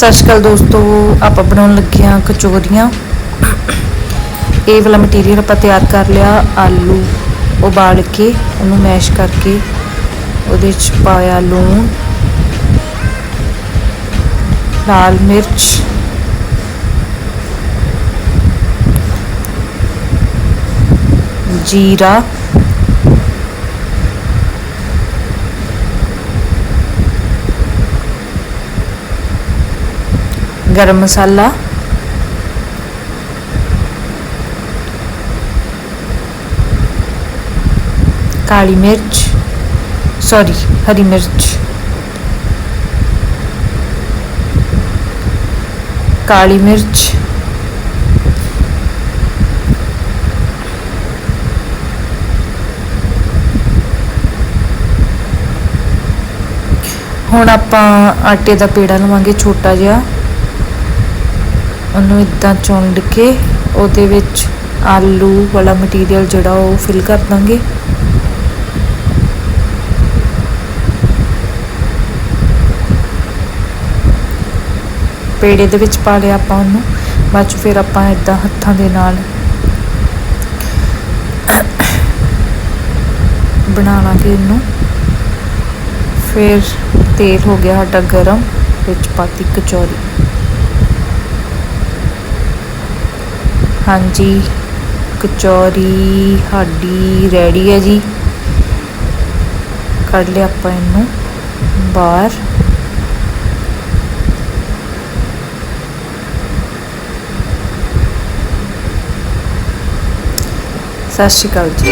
ਸਤਿ ਸ਼੍ਰੀ ਅਕਾਲ ਦੋਸਤੋ, ਆਪਾਂ ਬਣਾਉਣ ਲੱਗੇ ਹਾਂ ਕਚੋਰੀਆਂ। ਇਹ ਵਾਲਾ ਮਟੀਰੀਅਲ ਆਪਾਂ ਤਿਆਰ ਕਰ ਲਿਆ, ਆਲੂ ਉਬਾਲ ਕੇ, ਉਹਨੂੰ ਮੈਸ਼ ਕਰਕੇ, ਉਹਦੇ ਚ ਪਾਇਆ ਲੂਣ, ਲਾਲ ਮਿਰਚ, ਜੀਰਾ ਗਰਮ ਮਸਾਲਾ ਕਾਲੀ ਮਿਰਚ ਸੌਰੀ ਹਰੀ ਮਿਰਚ ਕਾਲੀ ਮਿਰਚ ਹੁਣ ਆਪਾਂ ਆਟੇ ਦਾ ਪੇੜਾ ਲਵਾਂਗੇ, ਛੋਟਾ ਜਿਹਾ। ਉਹਨੂੰ ਇਦਾਂ ਚੁੰਡ ਕੇ ਉਹਦੇ ਵਿੱਚ ਆਲੂ ਵਾਲਾ ਮਟੀਰੀਅਲ ਜਿਹੜਾ ਉਹ ਫਿਲ ਕਰ ਦਾਂਗੇ। ਪੇੜੇ ਦੇ ਵਿੱਚ ਪਾ ਲਿਆ ਆਪਾਂ ਉਹਨੂੰ। ਬਾਅਦ ਚ ਫਿਰ ਆਪਾਂ ਇਦਾਂ ਹੱਥਾਂ ਦੇ ਨਾਲ ਬਣਾ ਲਾਂਗੇ ਇਹਨੂੰ। ਫਿਰ ਤੇਲ ਹੋ ਗਿਆ ਸਾਡਾ ਗਰਮ, ਵਿੱਚ ਪਾਤੀ ਕਚੌਰੀ। ਹਾਂਜੀ, ਕਚੌਰੀ ਸਾਡੀ ਰੈਡੀ ਹੈ ਜੀ। ਕੱਢ ਲਿਆ ਆਪਾਂ ਇਹਨੂੰ ਬਾਹਰ। ਸਤਿ ਸ਼੍ਰੀ ਅਕਾਲ ਜੀ।